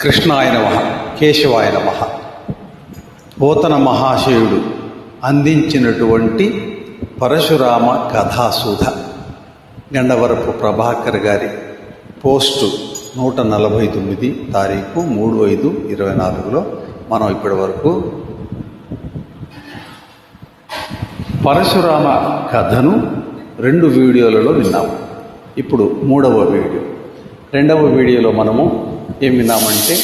కృష్ణాయ నమ కేశవాయ నమ. పోతన మహాశయుడు అందించినటువంటి పరశురామ కథాసుధ. గండవరపు ప్రభాకర్ గారి పోస్టు నూట నలభై తొమ్మిది తారీఖు మూడు ఐదు ఇరవై నాలుగులో మనం ఇప్పటి వరకు పరశురామ కథను రెండు వీడియోలలో విన్నాము. ఇప్పుడు మూడవ వీడియో. రెండవ వీడియోలో మనము ఏం విన్నామంటే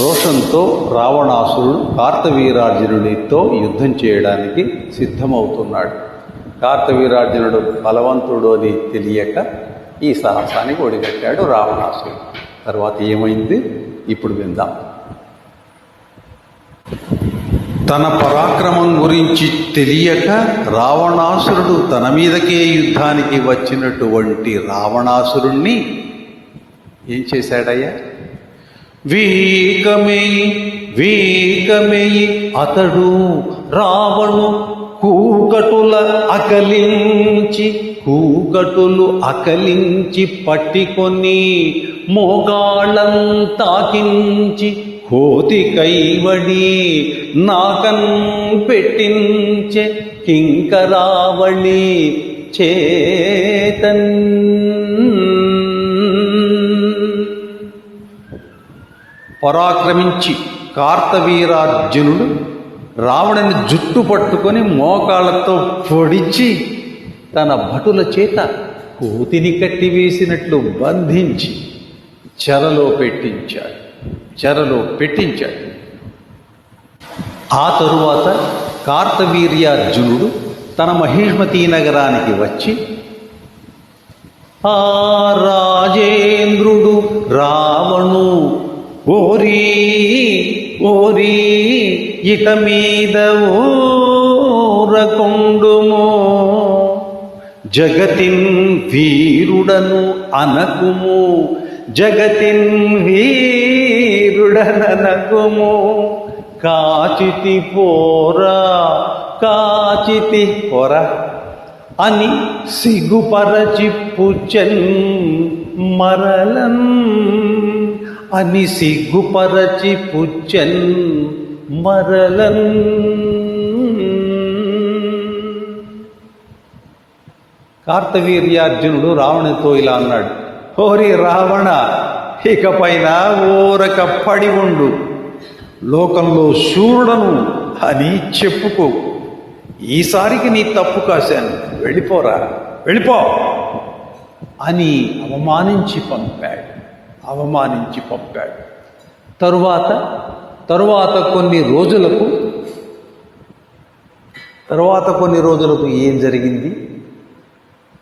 రోషంతో రావణాసురుడు కార్తవీరార్జునుడితో యుద్ధం చేయడానికి సిద్ధమవుతున్నాడు. కార్తవీరార్జునుడు బలవంతుడు అని తెలియక ఈ సాహసానికి ఒడిగట్టాడు రావణాసురుడు. తర్వాత ఏమైంది? ఇప్పుడు విందాం. తన పరాక్రమం గురించి తెలియక రావణాసురుడు తన మీదకే యుద్ధానికి వచ్చినటువంటి రావణాసురుణ్ణి ఏం చేశాడయ్యా? వీకమేయి వీకమేయి అతడు రావణు కూకటుల అకలించి కూకటులు అకలించి పట్టికొని మోగాళ్ళం తాకించి కోతి కైవడి నాకన్ పెట్టించే కింకరావళి చేతన్. పరాక్రమించి కార్తవీరార్జునుడు రావణుని జుట్టు పట్టుకొని మోకాళ్ళతో పొడిచి తన భటుల చేత కోతిని కట్టివేసినట్లు బంధించి చెరలో పెట్టించాడు. చెరలో పెట్టించాడు. ఆ తరువాత కార్తవీర్యార్జునుడు తన మహిష్మతీ నగరానికి వచ్చి ఆ రాజేంద్రుడు రావణు ఓరి ఓరి ఇక మీద ఊరకొండుమో జగతిన్ వీరుడను అనకుము జగతిన్ వీరుడననకుము కాచితి పోరా కాచితి పొర అని సిగ్గుపరచి పుచ్చన్ మరలన్ అని సిగ్గుపరచి పుచ్చన్ మరలన్. కార్తవీర్యార్జునుడు రావణుతో ఇలా అన్నాడు హోరి రావణ ఇకపైన ఓరక పడి ఉండు. లోకంలో శూరుడను అని చెప్పుకో. ఈసారికి నీ తప్పు కాశాను. వెళ్ళిపోరా వెళ్ళిపో అని అవమానించి పంపాడు. అవమానించి పంపాడు. తరువాత తరువాత కొన్ని రోజులకు తరువాత కొన్ని రోజులకు ఏం జరిగింది?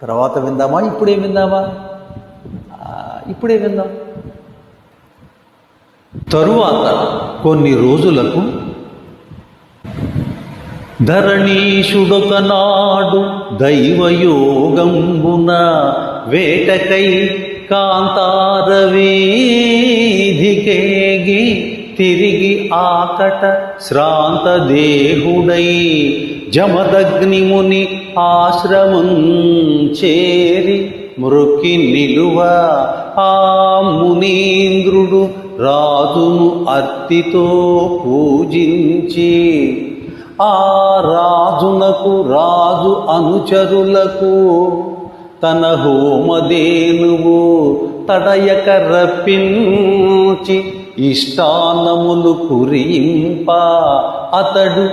తర్వాత విందామా? ఇప్పుడే విందామా? ఇప్పుడే విందాం. తరువాత కొన్ని రోజులకు ధరణీషుడొకనాడు దైవయోగంబున వేటకై కాంతారవీధికేగి తిరిగి ఆకట శ్రాంత దేహుడై జమదగ్నిముని ఆశ్రమం చేరి మృకి నిలువ ఆ మునీంద్రుడు రాజును అత్తితో పూజించి ఆ రాజునకు రాజు అనుచరులకు తన హోమదేనువు తడయక రప్పించి ఇష్టానములు కురింప. అతడు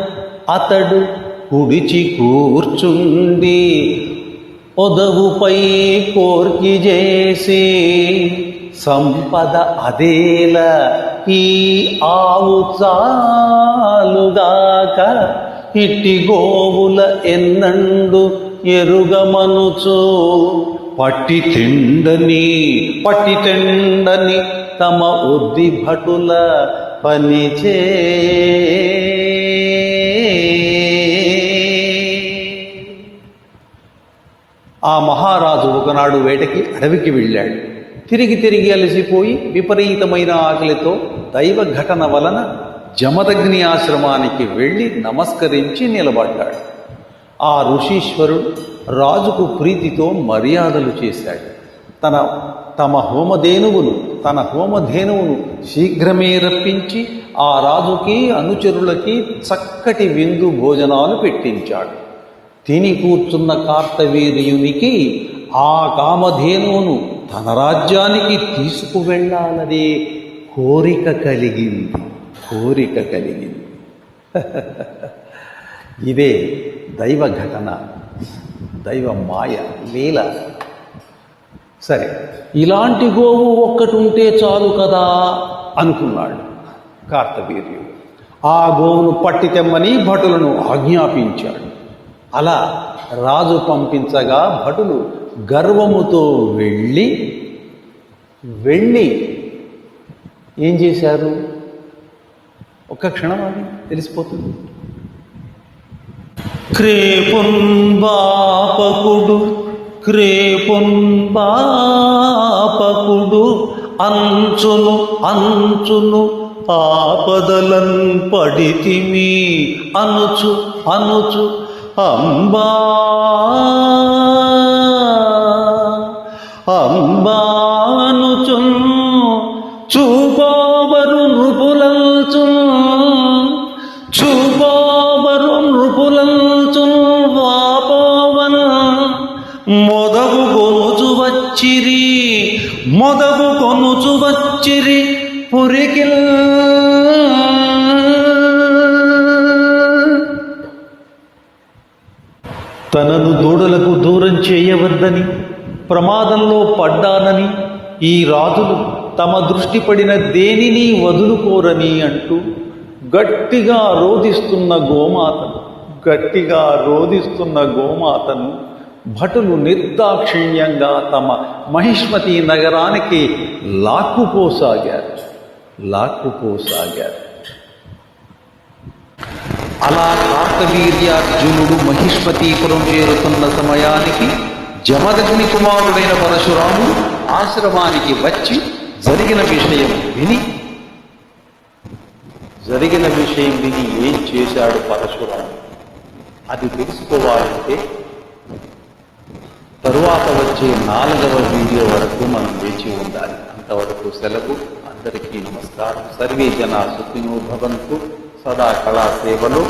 అతడు కుడిచి కూర్చుండి పొదవుపై కోర్కి చేసి సంపద అదేల. ఈ ఆవు చాలుగాక ఇట్టి గోవుల ఎన్నండు ఎరుగమనుచు. పట్టి తిండని పట్టి తిండని తమ ఉద్ది భటుల పనిచే ఆ మహారాజు ఒకనాడు వేటకి అడవికి వెళ్ళాడు. తిరిగి తిరిగి అలసిపోయి విపరీతమైన ఆకలితో దైవ ఘటన వలన జమదగ్ని ఆశ్రమానికి వెళ్ళి నమస్కరించి నిలబడ్డాడు. ఆ ఋషీశ్వరుడు రాజుకు ప్రీతితో మర్యాదలు చేశాడు. తన తమ హోమధేనువును తన హోమధేనువును శీఘ్రమే రప్పించి ఆ రాజుకి అనుచరులకి చక్కటి విందు భోజనాలు పెట్టించాడు. తిని కూర్చున్న కార్తవీర్యునికి ఆ కామధేనువును తన రాజ్యానికి తీసుకువెళ్ళాలనే కోరిక కలిగింది. కోరిక కలిగింది. ఇదే దైవ ఘటన దైవ మాయ లీల సరే ఇలాంటి గోవు ఒక్కటి ఉంటే చాలు కదా అనుకున్నాడు కార్తవీర్యుడు. ఆ గోవును పట్టి తెమ్మని భటులను ఆజ్ఞాపించాడు. అలా రాజు పంపించగా భటులు గర్వముతో వెళ్ళి వెళ్ళి ఏం చేశారు? ఒక్క క్షణం అది తెలిసిపోతుంది. క్రేపున్ బాపకుడు క్రేపున్ బాపకుడు అంచును అంచును ఆపదలన్ పడితిమి అనుచు అనుచు అంబా. అంబానుచున్ చూపోబరు నృపులంచున్ మొదవు కొనుచు వచ్చిరి పురికిల్. తనను దూడలకు దూరం చేయవద్దని ప్రమాదంలో పడ్డానని ఈ రాజులు తమ దృష్టి పడిన దేనిని వదులుకోరని అంటూ గట్టిగా రోధిస్తున్న గోమాతను గట్టిగా రోధిస్తున్న గోమాతను భటులు నిర్దాక్షిణ్యంగా తమ మహిష్మతి నగరానికి లాక్కుపోసాగారు. లాక్కుపోసాగారు. అలా కార్తవీర్యార్జునుడు మహిష్మతీపురం చేరుతున్న సమయానికి జమదగ్ని కుమారుడైన పరశురాముడు ఆశ్రమానికి వచ్చి జరిగిన విషయం విని జరిగిన విషయం విని ఏం చేశాడు పరశురాముడు? అది తెలుసుకోవాలంటే తరువాత వచ్చే నాలుగవ వీడియో వరకు మనం వేచి ఉండాలి. అంతవరకు సెలవు. అందరికీ నమస్కారం. సర్వే జన సుఖినో భవంతు. సదా కళా సేవలో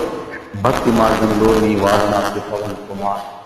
భక్తి మార్గంలో మీ వారణాసి పవన్ కుమార్.